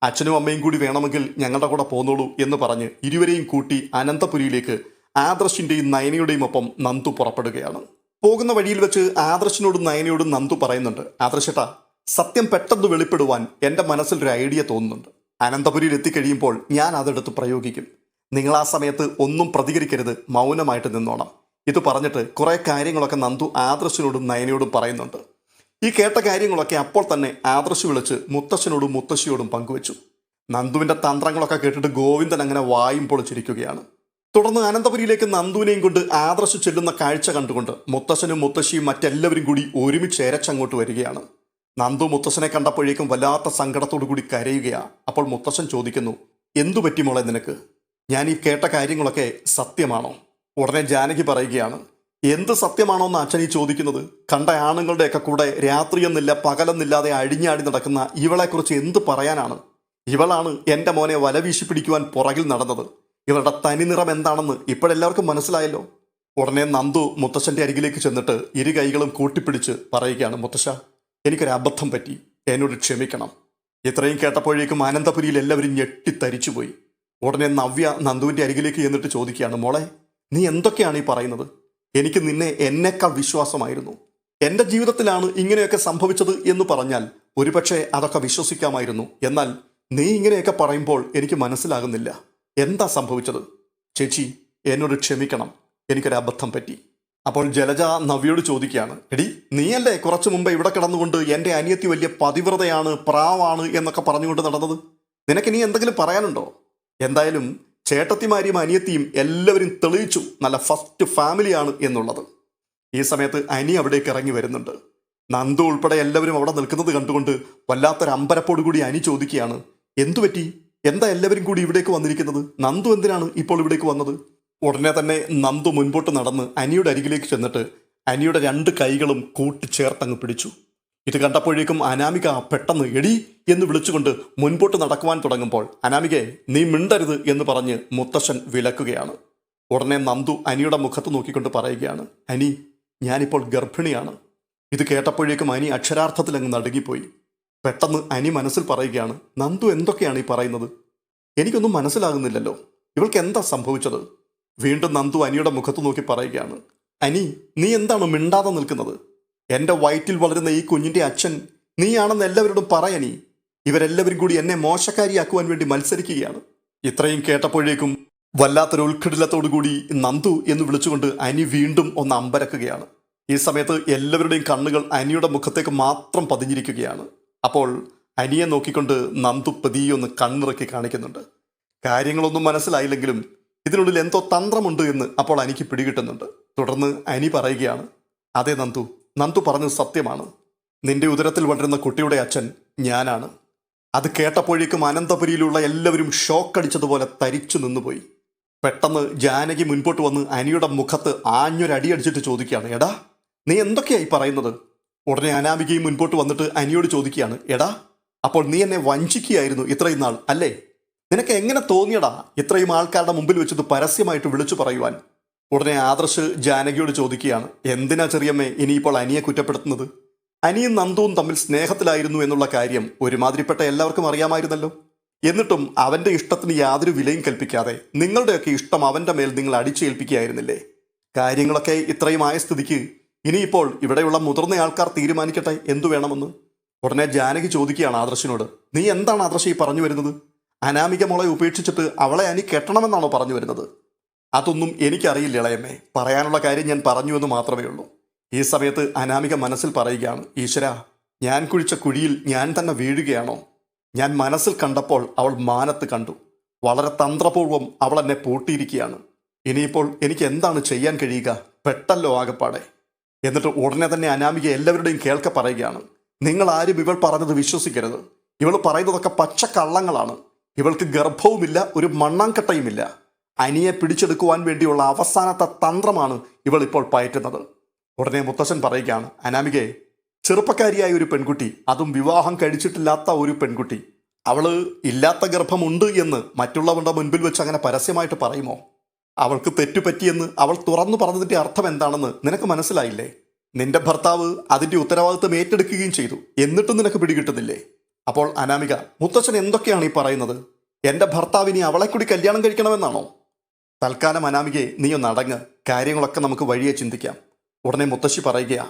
അച്ഛനും അമ്മയും കൂടി വേണമെങ്കിൽ ഞങ്ങളുടെ കൂടെ പോന്നോളൂ എന്ന് പറഞ്ഞ് ഇരുവരെയും കൂട്ടി അനന്തപുരിയിലേക്ക് ആദർശിന്റെയും നയനയുടെയും ഒപ്പം നന്ദു പുറപ്പെടുകയാണ്. പോകുന്ന വഴിയിൽ വെച്ച് ആദർശിനോടും നയനയോടും നന്ദു പറയുന്നുണ്ട്. ആദർശേട്ട സത്യം പെട്ടെന്ന് വെളിപ്പെടുവാൻ എന്റെ മനസ്സിൽ ഒരു ഐഡിയ തോന്നുന്നുണ്ട്. അനന്തപുരിയിൽ എത്തിക്കഴിയുമ്പോൾ ഞാൻ അതെടുത്ത് പ്രയോഗിക്കും. നിങ്ങൾ ആ സമയത്ത് ഒന്നും പ്രതികരിക്കരുത് മൗനമായിട്ട് നിന്നോണം. ഇത് പറഞ്ഞിട്ട് കുറെ കാര്യങ്ങളൊക്കെ നന്ദു ആദർശിനോടും നയനയോടും പറയുന്നുണ്ട്. ഈ കേട്ട കാര്യങ്ങളൊക്കെ അപ്പോൾ തന്നെ ആദർശ് വിളിച്ച് മുത്തശ്ശനോടും മുത്തശ്ശിയോടും പങ്കുവച്ചു. നന്ദുവിന്റെ തന്ത്രങ്ങളൊക്കെ കേട്ടിട്ട് ഗോവിന്ദൻ അങ്ങനെ വായും പൊളിച്ചിരിക്കുകയാണ്. തുടർന്ന് അനന്തപുരിയിലേക്ക് നന്ദുവിനെയും കൊണ്ട് ആദർശ് ചെല്ലുന്ന കാഴ്ച കണ്ടുകൊണ്ട് മുത്തശ്ശനും മുത്തശ്ശിയും മറ്റെല്ലാവരും കൂടി ഒരുമിച്ച് ഏരച്ചങ്ങോട്ട് വരികയാണ്. നന്ദു മുത്തശ്ശനെ കണ്ടപ്പോഴേക്കും വല്ലാത്ത സങ്കടത്തോടു കൂടി കരയുകയാണ് അപ്പോൾ മുത്തശ്ശൻ ചോദിക്കുന്നു എന്തു പറ്റി മോളെ നിനക്ക്? ഞാൻ ഈ കേട്ട കാര്യങ്ങളൊക്കെ സത്യമാണോ? ഉടനെ ജാനകി പറയുകയാണ് എന്ത് സത്യമാണോ എന്ന് അച്ഛൻ ഈ ചോദിക്കുന്നത്? കണ്ട ആണുങ്ങളുടെയൊക്കെ കൂടെ രാത്രിയെന്നില്ല പകലെന്നില്ലാതെ അഴിഞ്ഞാടി നടക്കുന്ന ഇവളെക്കുറിച്ച് എന്ത് പറയാനാണ്? ഇവളാണ് എന്റെ മോനെ വലവീശി പിടിക്കുവാൻ പുറകിൽ നടന്നത്. ഇവളുടെ തനിനിറം എന്താണെന്ന് ഇപ്പോഴെല്ലാവർക്കും മനസ്സിലായല്ലോ. ഉടനെ നന്ദു മുത്തശ്ശന്റെ അരികിലേക്ക് ചെന്നിട്ട് ഇരു കൈകളും കൂട്ടിപ്പിടിച്ച് പറയുകയാണ് മുത്തശ്ശ എനിക്കൊരു അബദ്ധം പറ്റി. എന്നോട് ക്ഷമിക്കണം. ഇത്രയും കേട്ടപ്പോഴേക്കും ആനന്ദപുരിയിൽ എല്ലാവരും ഞെട്ടിത്തരിച്ചുപോയി ഉടനെ നവ്യ നന്ദുവിന്റെ അരികിലേക്ക് ചെന്നിട്ട് ചോദിക്കുകയാണ് മോളെ നീ എന്തൊക്കെയാണ് ഈ പറയുന്നത്? എനിക്ക് നിന്നെ എന്നേക്കാൾ വിശ്വാസമായിരുന്നു. എന്റെ ജീവിതത്തിലാണ് ഇങ്ങനെയൊക്കെ സംഭവിച്ചത് എന്ന് പറഞ്ഞാൽ ഒരുപക്ഷെ അതൊക്കെ വിശ്വസിക്കാമായിരുന്നു. എന്നാൽ നീ ഇങ്ങനെയൊക്കെ പറയുമ്പോൾ എനിക്ക് മനസ്സിലാകുന്നില്ല. എന്താ സംഭവിച്ചത്? ചേച്ചി എന്നോട് ക്ഷമിക്കണം. എനിക്കൊരു അബദ്ധം പറ്റി. അപ്പോൾ ജലജ നവ്യോട് ചോദിക്കുകയാണ് എടി നീയല്ലേ കുറച്ചു മുമ്പ് ഇവിടെ കിടന്നുകൊണ്ട് എന്റെ അനിയത്തി വലിയ പതിവ്രതയാണ് പ്രാവാണ് എന്നൊക്കെ പറഞ്ഞുകൊണ്ട് നടന്നത്? നിനക്ക് നീ എന്തെങ്കിലും പറയാനുണ്ടോ? എന്തായാലും ചേട്ടത്തിമാരിയും അനിയത്തിയും എല്ലാവരും തെളിയിച്ചു. നല്ല ഫസ്റ്റ് ഫാമിലിയാണ് എന്നുള്ളത്. ഈ സമയത്ത് അനി അവിടേക്ക് ഇറങ്ങി വരുന്നുണ്ട്. നന്ദു ഉൾപ്പെടെ എല്ലാവരും അവിടെ നിൽക്കുന്നത് കണ്ടുകൊണ്ട് വല്ലാത്തൊരു അമ്പരപ്പോട് കൂടി അനി ചോദിക്കുകയാണ് എന്തു പറ്റി? എന്താ എല്ലാവരും കൂടി ഇവിടേക്ക് വന്നിരിക്കുന്നത്? നന്ദു എന്തിനാണ് ഇപ്പോൾ ഇവിടേക്ക് വന്നത്? ഉടനെ തന്നെ നന്ദു മുൻപോട്ട് നടന്ന് അനിയുടെ അരികിലേക്ക് ചെന്നിട്ട് അനിയുടെ രണ്ട് കൈകളും കൂട്ടിച്ചേർത്തങ്ങ് പിടിച്ചു. ഇത് കണ്ടപ്പോഴേക്കും അനാമിക പെട്ടെന്ന് എടി എന്ന് വിളിച്ചുകൊണ്ട് മുൻപോട്ട് നടക്കുവാൻ തുടങ്ങുമ്പോൾ അനാമികയെ നീ മിണ്ടരുത് എന്ന് പറഞ്ഞ് മുത്തശ്ശൻ വിലക്കുകയാണ്. ഉടനെ നന്ദു അനിയുടെ മുഖത്ത് നോക്കിക്കൊണ്ട് പറയുകയാണ് അനി ഞാനിപ്പോൾ ഗർഭിണിയാണ്. ഇത് കേട്ടപ്പോഴേക്കും അനി അക്ഷരാർത്ഥത്തിൽ അങ്ങ് നടുങ്ങിപ്പോയി. പെട്ടെന്ന് അനി മനസ്സിൽ പറയുകയാണ് നന്ദു എന്തൊക്കെയാണ് ഈ പറയുന്നത്? എനിക്കൊന്നും മനസ്സിലാകുന്നില്ലല്ലോ. ഇവൾക്ക് എന്താ സംഭവിച്ചത്? വീണ്ടും നന്ദു അനിയുടെ മുഖത്ത് നോക്കി പറയുകയാണ് അനി നീ എന്താണ് മിണ്ടാതെ നിൽക്കുന്നത്? എന്റെ വയറ്റിൽ വളരുന്ന ഈ കുഞ്ഞിന്റെ അച്ഛൻ നീയാണെന്ന് എല്ലാവരോടും പറയണി. ഇവരെല്ലാവരും കൂടി എന്നെ മോശക്കാരിയാക്കുവാൻ വേണ്ടി മത്സരിക്കുകയാണ്. ഇത്രയും കേട്ടപ്പോഴേക്കും വല്ലാത്തൊരു ഉത്കടലത്തോടുകൂടി നന്ദു എന്ന് വിളിച്ചുകൊണ്ട് അനി വീണ്ടും ഒന്ന് അമ്പരക്കുകയാണ്. ഈ സമയത്ത് എല്ലാവരുടെയും കണ്ണുകൾ അനിയുടെ മുഖത്തേക്ക് മാത്രം പതിഞ്ഞിരിക്കുകയാണ്. അപ്പോൾ അനിയെ നോക്കിക്കൊണ്ട് നന്ദു പതിയെ ഒന്ന് കണ്ണിറക്കി കാണിക്കുന്നുണ്ട്. കാര്യങ്ങളൊന്നും മനസ്സിലായില്ലെങ്കിലും ഇതിനുള്ളിൽ എന്തോ തന്ത്രമുണ്ട് എന്ന് അപ്പോൾ അനിക്ക് പിടികിട്ടുന്നുണ്ട്. തുടർന്ന് അനി പറയുകയാണ് അതെ നന്ദു നന്ദു പറഞ്ഞത് സത്യമാണ്. നിന്റെ ഉദരത്തിൽ വളരുന്ന കുട്ടിയുടെ അച്ഛൻ ഞാനാണ്. അത് കേട്ടപ്പോഴേക്കും അനന്തപുരിയിലുള്ള എല്ലാവരും ഷോക്കടിച്ചതുപോലെ തരിച്ചു നിന്നുപോയി. പെട്ടെന്ന് ജാനകി മുൻപോട്ട് വന്ന് അനിയുടെ മുഖത്ത് ആഞ്ഞൊരടി അടിച്ചിട്ട് ചോദിക്കുകയാണ് എടാ നീ എന്തൊക്കെയായി പറയുന്നത്? ഉടനെ അനാമികയും മുൻപോട്ട് വന്നിട്ട് അനിയോട് ചോദിക്കുകയാണ് എടാ അപ്പോൾ നീ എന്നെ വഞ്ചിക്കുകയായിരുന്നു ഇത്രയും നാൾ അല്ലേ? നിനക്ക് എങ്ങനെ തോന്നിയടാ ഇത്രയും ആൾക്കാരുടെ മുമ്പിൽ വെച്ചത് പരസ്യമായിട്ട് വിളിച്ചു പറയുവാൻ? ഉടനെ ആദർശ് ജാനകിയോട് ചോദിക്കുകയാണ് എന്തിനാ ചെറിയമ്മേ ഇനിയിപ്പോൾ അനിയെ കുറ്റപ്പെടുത്തുന്നത്? അനിയും നന്ദുവും തമ്മിൽ സ്നേഹത്തിലായിരുന്നു എന്നുള്ള കാര്യം ഒരുമാതിരിപ്പെട്ട എല്ലാവർക്കും അറിയാമായിരുന്നല്ലോ. എന്നിട്ടും അവന്റെ ഇഷ്ടത്തിന് യാതൊരു വിലയും കൽപ്പിക്കാതെ നിങ്ങളുടെയൊക്കെ ഇഷ്ടം അവന്റെ മേൽ നിങ്ങൾ അടിച്ചേൽപ്പിക്കുകയായിരുന്നില്ലേ? കാര്യങ്ങളൊക്കെ ഇത്രയും ആയ സ്ഥിതിക്ക് ഇനിയിപ്പോൾ ഇവിടെയുള്ള മുതിർന്ന ആൾക്കാർ തീരുമാനിക്കട്ടെ എന്തു വേണമെന്ന്? ഉടനെ ജാനകി ചോദിക്കുകയാണ് ആദർശിനോട് നീ എന്താണ് ആദർശ് ഈ പറഞ്ഞു വരുന്നത്? അനാമിക മോളെ ഉപേക്ഷിച്ചിട്ട് അവളെ അനി കെട്ടണമെന്നാണോ പറഞ്ഞു വരുന്നത്? അതൊന്നും എനിക്കറിയില്ല ഇളയമ്മേ. പറയാനുള്ള കാര്യം ഞാൻ പറഞ്ഞു എന്ന് മാത്രമേ ഉള്ളൂ. ഈ സമയത്ത് അനാമിക മനസ്സിൽ പറയുകയാണ് ഈശ്വര ഞാൻ കുഴിച്ച കുഴിയിൽ ഞാൻ തന്നെ വീഴുകയാണോ? ഞാൻ മനസ്സിൽ കണ്ടപ്പോൾ അവൾ മാനത്ത് കണ്ടു. വളരെ തന്ത്രപൂർവം അവൾ എന്നെ പൂട്ടിയിരിക്കുകയാണ്. ഇനിയിപ്പോൾ എനിക്ക് എന്താണ് ചെയ്യാൻ കഴിയുക? പെട്ടല്ലോ ആകപ്പാടെ. എന്നിട്ട് ഉടനെ തന്നെ അനാമിക എല്ലാവരുടെയും കേൾക്ക പറയുകയാണ് നിങ്ങൾ ആരും ഇവൾ പറഞ്ഞത് വിശ്വസിക്കരുത്. ഇവൾ പറയുന്നതൊക്കെ പച്ചക്കള്ളങ്ങളാണ്. ഇവൾക്ക് ഗർഭവുമില്ല ഒരു മണ്ണാങ്കട്ടയുമില്ല. അനിയെ പിടിച്ചെടുക്കുവാൻ വേണ്ടിയുള്ള അവസാനത്തെ തന്ത്രമാണ് ഇവൾ ഇപ്പോൾ പയറ്റുന്നത്. ഉടനെ മുത്തശ്ശൻ പറയുകയാണ് അനാമികെ ചെറുപ്പക്കാരിയായ ഒരു പെൺകുട്ടി അതും വിവാഹം കഴിച്ചിട്ടില്ലാത്ത ഒരു പെൺകുട്ടി. അവൾ ഇല്ലാത്ത ഗർഭമുണ്ട് എന്ന് മറ്റുള്ളവരുടെ മുൻപിൽ വെച്ച് അങ്ങനെ പരസ്യമായിട്ട് പറയുമോ? അവൾക്ക് തെറ്റുപറ്റിയെന്ന് അവൾ തുറന്നു പറഞ്ഞതിന്റെ അർത്ഥം എന്താണെന്ന് നിനക്ക് മനസ്സിലായില്ലേ? നിന്റെ ഭർത്താവ് അതിന്റെ ഉത്തരവാദിത്വം ഏറ്റെടുക്കുകയും ചെയ്തു. എന്നിട്ടും നിനക്ക് പിടികിട്ടുന്നില്ലേ? അപ്പോൾ അനാമിക മുത്തച്ഛൻ എന്തൊക്കെയാണ് ഈ പറയുന്നത്? എന്റെ ഭർത്താവിനെ അവളെ കൂടി കല്യാണം കഴിക്കണമെന്നാണോ? തൽക്കാലം അനാമികയെ നീ ഒന്ന് അടങ്ങ്. കാര്യങ്ങളൊക്കെ നമുക്ക് വഴിയെ ചിന്തിക്കാം. ഉടനെ മുത്തശ്ശി പറയുകയാ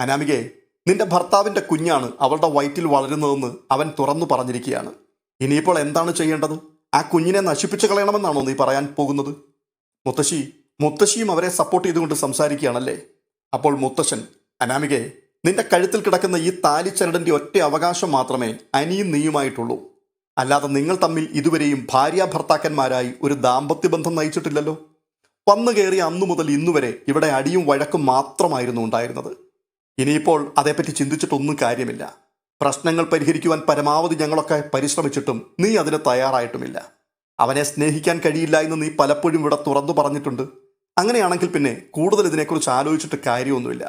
അനാമികയെ നിന്റെ ഭർത്താവിന്റെ കുഞ്ഞാണ് അവളുടെ വയറ്റിൽ വളരുന്നതെന്ന് അവൻ തുറന്നു പറഞ്ഞിരിക്കുകയാണ്. ഇനിയിപ്പോൾ എന്താണ് ചെയ്യേണ്ടത്? ആ കുഞ്ഞിനെ നശിപ്പിച്ചു കളയണമെന്നാണോ നീ പറയാൻ പോകുന്നത്? മുത്തശ്ശി മുത്തശ്ശിയും അവരെ സപ്പോർട്ട് ചെയ്തുകൊണ്ട് സംസാരിക്കുകയാണല്ലേ? അപ്പോൾ മുത്തശ്ശൻ അനാമികയെ നിന്റെ കഴുത്തിൽ കിടക്കുന്ന ഈ താലിച്ചരടിന്റെ ഒറ്റ അവകാശം മാത്രമേ അനിയും നീയുമായിട്ടുള്ളൂ. അല്ലാതെ നിങ്ങൾ തമ്മിൽ ഇതുവരെയും ഭാര്യ ഭർത്താക്കന്മാരായി ഒരു ദാമ്പത്യ ബന്ധം നയിച്ചിട്ടില്ലല്ലോ? വന്നു കയറിയ അന്നു മുതൽ ഇന്നുവരെ ഇവിടെ അടിയും വഴക്കും മാത്രമായിരുന്നു ഉണ്ടായിരുന്നത്. ഇനിയിപ്പോൾ അതേപ്പറ്റി ചിന്തിച്ചിട്ടൊന്നും കാര്യമില്ല. പ്രശ്നങ്ങൾ പരിഹരിക്കുവാൻ പരമാവധി ഞങ്ങളൊക്കെ പരിശ്രമിച്ചിട്ടും നീ അതിന് തയ്യാറായിട്ടുമില്ല. അവനെ സ്നേഹിക്കാൻ കഴിയില്ല എന്ന് നീ പലപ്പോഴും ഇവിടെ തുറന്നു പറഞ്ഞിട്ടുണ്ട്. അങ്ങനെയാണെങ്കിൽ പിന്നെ കൂടുതൽ ഇതിനെക്കുറിച്ച് ആലോചിച്ചിട്ട് കാര്യമൊന്നുമില്ല.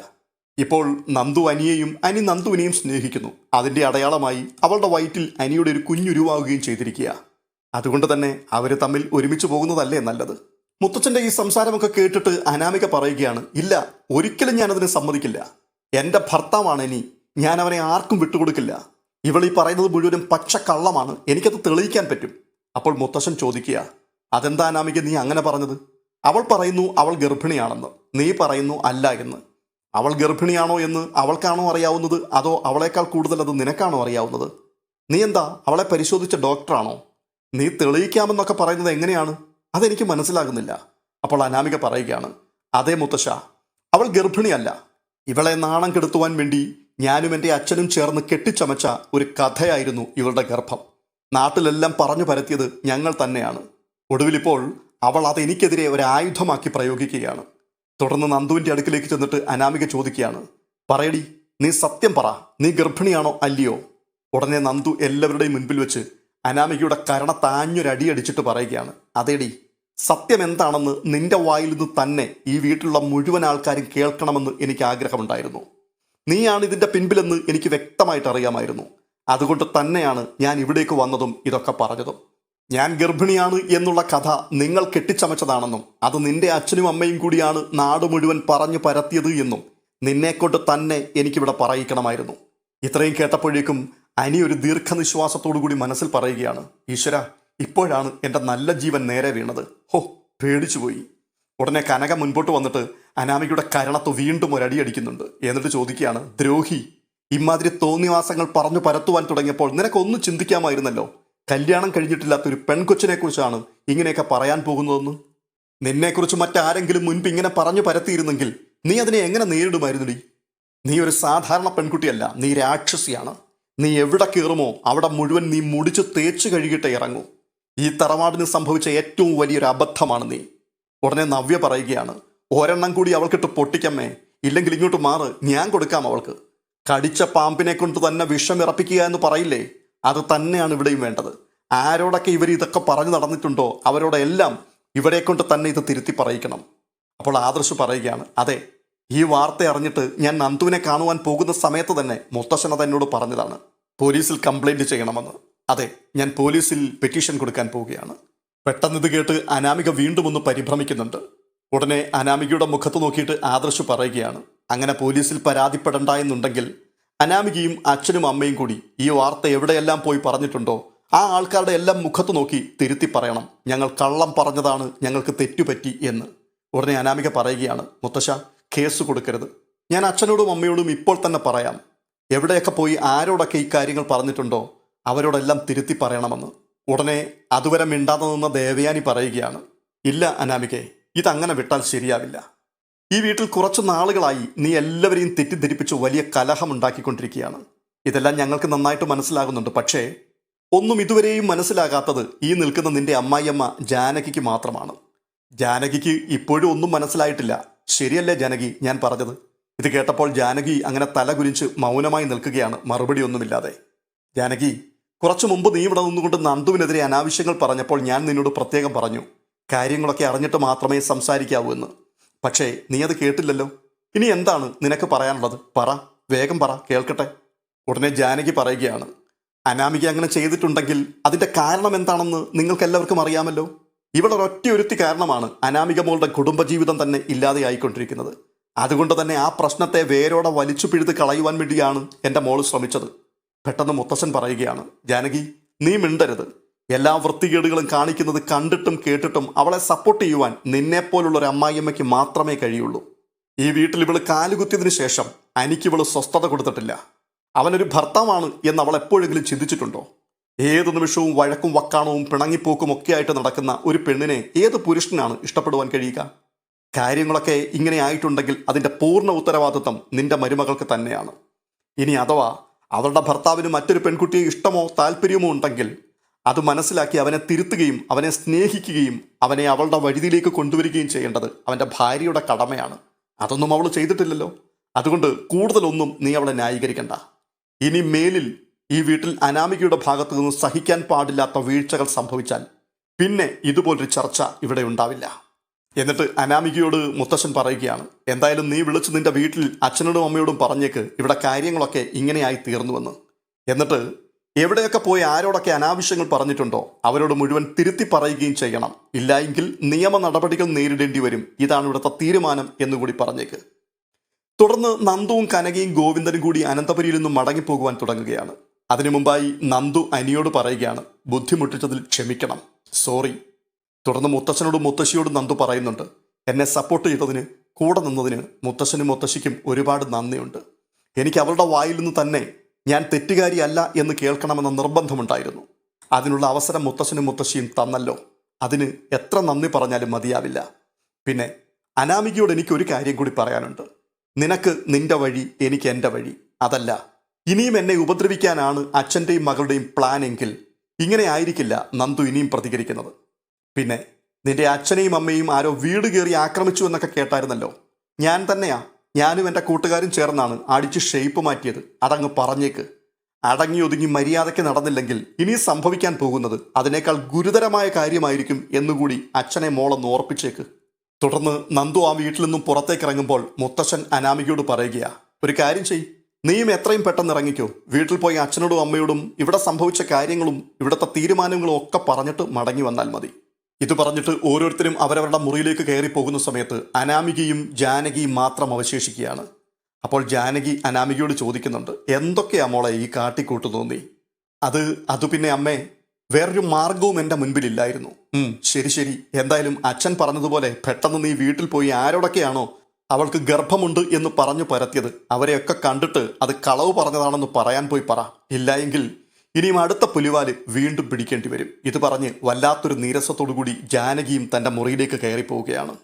ഇപ്പോൾ നന്ദു അനിയെയും അനി നന്ദുവിനെയും സ്നേഹിക്കുന്നു. അതിന്റെ അടയാളമായി അവളുടെ വയറ്റിൽ അനിയുടെ ഒരു കുഞ്ഞുരുവാകുകയും ചെയ്തിരിക്കുക അതുകൊണ്ട് തന്നെ അവർ തമ്മിൽ ഒരുമിച്ച് പോകുന്നതല്ലേ നല്ലത്? മുത്തച്ഛന്റെ ഈ സംസാരമൊക്കെ കേട്ടിട്ട് അനാമിക പറയുകയാണ് ഇല്ല ഒരിക്കലും ഞാനതിനെ സമ്മതിക്കില്ല. എന്റെ ഭർത്താവാണ് ഇനി. ഞാൻ അവനെ ആർക്കും വിട്ടുകൊടുക്കില്ല. ഇവൾ ഈ പറയുന്നത് മുഴുവനും പച്ച കള്ളമാണ്. എനിക്കത് തെളിയിക്കാൻ പറ്റും. അപ്പോൾ മുത്തശ്ശൻ ചോദിക്കുക അതെന്താ അനാമിക നീ അങ്ങനെ പറഞ്ഞത്? അവൾ പറയുന്നു അവൾ ഗർഭിണിയാണെന്ന്. നീ പറയുന്നു അല്ല എന്ന്. അവൾ ഗർഭിണിയാണോ എന്ന് അവൾക്കാണോ അറിയാവുന്നത്? അതോ അവളേക്കാൾ കൂടുതൽ അത് നിനക്കാണോ അറിയാവുന്നത്? നീ എന്താ അവളെ പരിശോധിച്ച ഡോക്ടറാണോ? നീ തെളിയിക്കാമെന്നൊക്കെ പറയുന്നത് എങ്ങനെയാണ്? അതെനിക്ക് മനസ്സിലാകുന്നില്ല. അപ്പോൾ അനാമിക പറയുകയാണ് അതേ മുത്തശ്ശ അവൾ ഗർഭിണിയല്ല. ഇവളെ നാണം കെടുത്തുവാൻ വേണ്ടി ഞാനും എന്റെ അച്ഛനും ചേർന്ന് കെട്ടിച്ചമച്ച ഒരു കഥയായിരുന്നു ഇവളുടെ ഗർഭം. നാട്ടിലെല്ലാം പറഞ്ഞു പരത്തിയത് ഞങ്ങൾ തന്നെയാണ്. ഒടുവിലിപ്പോൾ അവൾ അതെനിക്കെതിരെ ഒരു ആയുധമാക്കി പ്രയോഗിക്കുകയാണ്. തുടർന്ന് നന്ദുവിന്റെ അടുക്കിലേക്ക് ചെന്നിട്ട് അനാമിക ചോദിക്കുകയാണ്. പറയടി നീ സത്യം പറ നീ ഗർഭിണിയാണോ അല്ലയോ? ഉടനെ നന്ദു എല്ലാവരുടെയും മുൻപിൽ വെച്ച് അനാമികയുടെ കരണ താഞ്ഞൊരടി അടിച്ചിട്ട് പറയുകയാണ്. അതേടി സത്യം എന്താണെന്ന് നിന്റെ വായിൽ നിന്ന് തന്നെ ഈ വീട്ടിലുള്ള മുഴുവൻ ആൾക്കാരും കേൾക്കണമെന്ന് എനിക്ക് ആഗ്രഹമുണ്ടായിരുന്നു. നീയാണ് ഇതിന്റെ പിൻപിലെന്ന് എനിക്ക് വ്യക്തമായിട്ട് അറിയാമായിരുന്നു. അതുകൊണ്ട് തന്നെയാണ് ഞാൻ ഇവിടേക്ക് വന്നതും ഇതൊക്കെ പറഞ്ഞതും. ഞാൻ ഗർഭിണിയാണ് എന്നുള്ള കഥ നിങ്ങൾ കെട്ടിച്ചമച്ചതാണെന്നും അത് നിന്റെ അച്ഛനും അമ്മയും കൂടിയാണ് നാട് മുഴുവൻ പറഞ്ഞു പരത്തിയത് എന്നും നിന്നെക്കൊണ്ട് തന്നെ എനിക്കിവിടെ പറയിക്കണമായിരുന്നു. ഇത്രയും കേട്ടപ്പോഴേക്കും അനി ഒരു ദീർഘനിശ്വാസത്തോടു കൂടി മനസ്സിൽ പറയുകയാണ് ഈശ്വര ഇപ്പോഴാണ് എന്റെ നല്ല ജീവൻ നേരെ വീണത്. ഹോ പേടിച്ചുപോയി ഉടനെ കനക മുൻപോട്ട് വന്നിട്ട് അനാമികയുടെ കരണത്ത് വീണ്ടും ഒരടി അടിക്കുന്നുണ്ട്. എന്നിട്ട് ചോദിക്കുകയാണ് ദ്രോഹി ഇമാതിരി തോന്നിവാസങ്ങൾ പറഞ്ഞു പരത്തുവാൻ തുടങ്ങിയപ്പോൾ നിനക്കൊന്നും ചിന്തിക്കാമായിരുന്നല്ലോ? കല്യാണം കഴിഞ്ഞിട്ടില്ലാത്ത ഒരു പെൺകൊച്ചിനെ കുറിച്ചാണ് ഇങ്ങനെയൊക്കെ പറയാൻ പോകുന്നതെന്ന്? നിന്നെക്കുറിച്ച് മറ്റാരെങ്കിലും മുൻപ് ഇങ്ങനെ പറഞ്ഞു പരത്തിയിരുന്നെങ്കിൽ നീ അതിനെ എങ്ങനെ നേരിടുമായിരുന്നുടി? നീ ഒരു സാധാരണ പെൺകുട്ടിയല്ല നീ രാക്ഷസിയാണ്. നീ എവിടെ കയറുമോ അവിടെ മുഴുവൻ നീ മുടിച്ച് തേച്ചു കഴുകിയിട്ട് ഇറങ്ങൂ. ഈ തറവാടിന് സംഭവിച്ച ഏറ്റവും വലിയൊരു അബദ്ധമാണ് നീ. ഉടനെ നവ്യ പറയുകയാണ് ഒരെണ്ണം കൂടി അവൾക്കിട്ട് പൊട്ടിക്കമ്മേ ഇല്ലെങ്കിൽ ഇങ്ങോട്ട് മാറ് ഞാൻ കൊടുക്കാം അവൾക്ക്. കടിച്ച പാമ്പിനെ കൊണ്ട് തന്നെ വിഷം ഇറപ്പിക്കുക എന്ന് പറയില്ലേ? അത് തന്നെയാണ് ഇവിടെയും വേണ്ടത്. ആരോടൊക്കെ ഇവർ ഇതൊക്കെ പറഞ്ഞു നടന്നിട്ടുണ്ടോ അവരോടെല്ലാം ഇവരെ കൊണ്ട് തന്നെ ഇത് തിരുത്തി പറയിക്കണം. അപ്പോൾ ആദർശ് പറയുകയാണ് അതെ ഈ വാർത്ത അറിഞ്ഞിട്ട് ഞാൻ നന്ദുവിനെ കാണുവാൻ പോകുന്ന സമയത്ത് തന്നെ മുത്തശ്ശൻ അത് എന്നോട് പറഞ്ഞതാണ്. പോലീസിൽ കംപ്ലൈന്റ് ചെയ്യണമെന്ന്. അതെ ഞാൻ പോലീസിൽ പെറ്റീഷൻ കൊടുക്കാൻ പോവുകയാണ്. പെട്ടെന്ന് ഇത് കേട്ട് അനാമിക വീണ്ടും ഒന്ന് പരിഭ്രമിക്കുന്നുണ്ട്. ഉടനെ അനാമികയുടെ മുഖത്ത് നോക്കിയിട്ട് ആദർശ് പറയുകയാണ് അങ്ങനെ പോലീസിൽ പരാതിപ്പെടണ്ട എന്നുണ്ടെങ്കിൽ അനാമികയും അച്ഛനും അമ്മയും കൂടി ഈ വാർത്ത എവിടെയെല്ലാം പോയി പറഞ്ഞിട്ടുണ്ടോ ആ ആൾക്കാരുടെ എല്ലാം മുഖത്ത് നോക്കി തിരുത്തി പറയണം. ഞങ്ങൾ കള്ളം പറഞ്ഞതാണ് ഞങ്ങൾക്ക് തെറ്റുപറ്റി എന്ന്. ഉടനെ അനാമിക പറയുകയാണ് മുത്തശ്ശ കേസ് കൊടുക്കരുത്. ഞാൻ അച്ഛനോടും അമ്മയോടും ഇപ്പോൾ തന്നെ പറയാം. എവിടെയൊക്കെ പോയി ആരോടൊക്കെ ഈ കാര്യങ്ങൾ പറഞ്ഞിട്ടുണ്ടോ അവരോടെല്ലാം തിരുത്തി പറയണമെന്ന്. ഉടനെ അതുവരെ മിണ്ടാതെ നിന്ന ദേവയാനി പറയുകയാണ് ഇല്ല അനാമികെ ഇതങ്ങനെ വിട്ടാൽ ശരിയാവില്ല. ഈ വീട്ടിൽ കുറച്ച് നാളുകളായി നീ എല്ലാവരെയും തെറ്റിദ്ധരിപ്പിച്ച് വലിയ കലഹം ഉണ്ടാക്കിക്കൊണ്ടിരിക്കുകയാണ്. ഇതെല്ലാം ഞങ്ങൾക്ക് നന്നായിട്ട് മനസ്സിലാകുന്നുണ്ട്. പക്ഷേ ഒന്നും ഇതുവരെയും മനസ്സിലാകാത്തത് ഈ നിൽക്കുന്ന നിന്റെ അമ്മായിയമ്മ ജാനകിക്ക് മാത്രമാണ്. ജാനകിക്ക് ഇപ്പോഴും ഒന്നും മനസ്സിലായിട്ടില്ല. ശരിയല്ലേ ജാനകി? ഞാൻ പറഞ്ഞത്. ഇത് കേട്ടപ്പോൾ ജാനകി അങ്ങനെ തല കുരിച്ച് മൗനമായി നിൽക്കുകയാണ്. മറുപടി ഒന്നുമില്ലാതെ. ജാനകി കുറച്ചു മുമ്പ് നീ ഇവിടെ നിന്നുകൊണ്ട് നന്ദുവിനെതിരെ അനാവശ്യങ്ങൾ പറഞ്ഞപ്പോൾ ഞാൻ നിന്നോട് പ്രത്യേകം പറഞ്ഞു. കാര്യങ്ങളൊക്കെ അറിഞ്ഞിട്ട് മാത്രമേ സംസാരിക്കാവൂ എന്ന്. പക്ഷേ നീ അത് കേട്ടില്ലല്ലോ. ഇനി എന്താണ് നിനക്ക് പറയാനുള്ളത്? പറ. വേഗം പറ. കേൾക്കട്ടെ. ഉടനെ ജാനകി പറയുകയാണ്. അനാമിക അങ്ങനെ ചെയ്തിട്ടുണ്ടെങ്കിൽ അതിന്റെ കാരണം എന്താണെന്ന് നിങ്ങൾക്ക് എല്ലാവർക്കും അറിയാമല്ലോ ഇവിടെ ഒരൊറ്റയൊരുത്തി കാരണമാണ് അനാമിക മോളുടെ കുടുംബജീവിതം തന്നെ ഇല്ലാതെയായിക്കൊണ്ടിരിക്കുന്നത് അതുകൊണ്ട് തന്നെ ആ പ്രശ്നത്തെ വേരോടെ വലിച്ചു പിഴുത് കളയുവാൻ വേണ്ടിയാണ് എന്റെ മോൾ ശ്രമിച്ചത്. പെട്ടെന്ന് മുത്തശ്ശൻ പറയുകയാണ് ജാനകി നീ മിണ്ടരുത്. എല്ലാ വൃത്തികേടുകളും കാണിക്കുന്നത് കണ്ടിട്ടും കേട്ടിട്ടും അവളെ സപ്പോർട്ട് ചെയ്യുവാൻ നിന്നെപ്പോലുള്ള ഒരു അമ്മായിയമ്മയ്ക്ക് മാത്രമേ കഴിയുള്ളൂ. ഈ വീട്ടിൽ ഇവൾ കാലുകുത്തിയതിനു ശേഷം അനിക്ക് ഇവൾ സ്വസ്ഥത കൊടുത്തിട്ടില്ല. അവനൊരു ഭർത്താവാണ് എന്ന് അവൾ എപ്പോഴെങ്കിലും ചിന്തിച്ചിട്ടുണ്ടോ? ഏത് നിമിഷവും വഴക്കും വക്കാണവും പിണങ്ങിപ്പോക്കും ഒക്കെ ആയിട്ട് നടക്കുന്ന ഒരു പെണ്ണിനെ ഏത് പുരുഷനാണ് ഇഷ്ടപ്പെടുവാൻ കഴിയുക? കാര്യങ്ങളൊക്കെ ഇങ്ങനെ ആയിട്ടുണ്ടെങ്കിൽ അതിന്റെ പൂർണ ഉത്തരവാദിത്വം നിന്റെ മരുമകൾക്ക് തന്നെയാണ്. ഇനി അഥവാ അവളുടെ ഭർത്താവിന് മറ്റൊരു പെൺകുട്ടിയെ ഇഷ്ടമോ താല്പര്യമോ ഉണ്ടെങ്കിൽ അത് മനസ്സിലാക്കി അവനെ തിരുത്തുകയും അവനെ സ്നേഹിക്കുകയും അവനെ അവളുടെ വഴുതിയിലേക്ക് കൊണ്ടുവരികയും ചെയ്യേണ്ടത് അവന്റെ ഭാര്യയുടെ കടമയാണ്. അതൊന്നും അവൾ ചെയ്തിട്ടില്ലല്ലോ. അതുകൊണ്ട് കൂടുതലൊന്നും നീ അവളെ ന്യായീകരിക്കണ്ട. ഇനി മേലിൽ ഈ വീട്ടിൽ അനാമികയുടെ ഭാഗത്തു നിന്ന് സഹിക്കാൻ പാടില്ലാത്ത വീഴ്ചകൾ സംഭവിച്ചാൽ പിന്നെ ഇതുപോലൊരു ചർച്ച ഇവിടെ ഉണ്ടാവില്ല. എന്നിട്ട് അനാമികയോട് മുത്തശ്ശൻ പറയുകയാണ് എന്തായാലും നീ വിളിച്ച് നിന്റെ വീട്ടിൽ അച്ഛനോടും അമ്മയോടും പറഞ്ഞേക്ക് ഇവിടെ കാര്യങ്ങളൊക്കെ ഇങ്ങനെയായി തീർന്നുവെന്ന്. എന്നിട്ട് എവിടെയൊക്കെ പോയി ആരോടൊക്കെ അനാവശ്യങ്ങൾ പറഞ്ഞിട്ടുണ്ടോ അവരോട് മുഴുവൻ തിരുത്തി പറയുകയും ചെയ്യണം. ഇല്ലായെങ്കിൽ നിയമ നടപടികൾ നേരിടേണ്ടി വരും. ഇതാണ് ഇവിടുത്തെ തീരുമാനം എന്നുകൂടി പറഞ്ഞേക്ക്. തുടർന്ന് നന്ദുവും കനകയും ഗോവിന്ദനും കൂടി അനന്തപുരിയിൽ നിന്നും മടങ്ങിപ്പോകുവാൻ തുടങ്ങുകയാണ്. അതിനു മുമ്പായി നന്ദു അനിയോട് പറയുകയാണ് ബുദ്ധിമുട്ടിച്ചതിൽ ക്ഷമിക്കണം. സോറി. തുടർന്ന് മുത്തശ്ശനോടും മുത്തശ്ശിയോടും നന്ദു പറയുന്നുണ്ട് എന്നെ സപ്പോർട്ട് ചെയ്തതിന് കൂടെ നിന്നതിന് മുത്തശ്ശനും മുത്തശ്ശിക്കും ഒരുപാട് നന്ദിയുണ്ട്. എനിക്ക് അവരുടെ വായിൽ നിന്ന് തന്നെ ഞാൻ തെറ്റുകാരിയല്ല എന്ന് കേൾക്കണമെന്ന നിർബന്ധമുണ്ടായിരുന്നു. അതിനുള്ള അവസരം മുത്തശ്ശനും മുത്തശ്ശിയും തന്നല്ലോ. അതിന് എത്ര നന്ദി പറഞ്ഞാലും മതിയാവില്ല. പിന്നെ അനാമികയോട് എനിക്ക് ഒരു കാര്യം കൂടി പറയാനുണ്ട്. നിനക്ക് നിന്റെ വഴി എനിക്ക് എന്റെ വഴി അതല്ല. ഇനിയും എന്നെ ഉപദ്രവിക്കാനാണ് അച്ഛന്റെയും മകളുടെയും പ്ലാൻ എങ്കിൽ ഇങ്ങനെ ആയിരിക്കില്ല നന്ദു ഇനിയും പ്രതികരിക്കുന്നത്. പിന്നെ നിന്റെ അച്ഛനെയും അമ്മയും ആരോ വീട് കയറി ആക്രമിച്ചു എന്നൊക്കെ കേട്ടായിരുന്നല്ലോ. ഞാൻ തന്നെയാ ഞാനും എന്റെ കൂട്ടുകാരും ചേർന്നാണ് അടിച്ച് ഷേപ്പ് മാറ്റിയത്. അതങ്ങ് പറഞ്ഞേക്ക്. അടങ്ങി ഒതുങ്ങി മര്യാദയ്ക്ക് നടന്നില്ലെങ്കിൽ ഇനി സംഭവിക്കാൻ പോകുന്നത് അതിനേക്കാൾ ഗുരുതരമായ കാര്യമായിരിക്കും എന്നുകൂടി അച്ഛനെ മോളൊന്ന് ഓർപ്പിച്ചേക്ക്. തുടർന്ന് നന്ദു ആ വീട്ടിൽ നിന്നും പുറത്തേക്ക് ഇറങ്ങുമ്പോൾ മുത്തശ്ശൻ അനാമികയോട് പറയുകയാ ഒരു കാര്യം ചെയ് നീയും എത്രയും പെട്ടെന്ന് ഇറങ്ങിക്കോ. വീട്ടിൽ പോയി അച്ഛനോടും അമ്മയോടും ഇവിടെ സംഭവിച്ച കാര്യങ്ങളും ഇവിടുത്തെ തീരുമാനങ്ങളും ഒക്കെ പറഞ്ഞിട്ട് മടങ്ങി വന്നാൽ മതി. ഇത് പറഞ്ഞിട്ട് ഓരോരുത്തരും അവരവരുടെ മുറിയിലേക്ക് കയറി പോകുന്ന സമയത്ത് അനാമികയും ജാനകിയും മാത്രം അവശേഷിക്കുകയാണ്. അപ്പോൾ ജാനകി അനാമികയോട് ചോദിക്കുന്നുണ്ട് എന്തൊക്കെയാ മോളെ ഈ കാട്ടിക്കൂട്ടു തോന്നി? അത് അത് പിന്നെ അമ്മേ വേറൊരു മാർഗവും എന്റെ മുൻപിലില്ലായിരുന്നു. ശരി ശരി. എന്തായാലും അച്ഛൻ പറഞ്ഞതുപോലെ പെട്ടെന്ന് നീ വീട്ടിൽ പോയി ആരോടൊക്കെയാണോ അവൾക്ക് ഗർഭമുണ്ട് എന്ന് പറഞ്ഞു പരത്തിയത് അവരെയൊക്കെ കണ്ടിട്ട് അത് കളവ് പറഞ്ഞതാണെന്ന് പറയാൻ പോയി പറ. ഇല്ലായെങ്കിൽ ഇനിയും അടുത്ത പുലിവാൽ വീണ്ടും പിടിക്കേണ്ടി വരും. ഇത് പറഞ്ഞ് വല്ലാത്തൊരു നീരസത്തോടു കൂടി ജാനകിയും തന്റെ മുറിയിലേക്ക് കയറി പോവുകയാണ്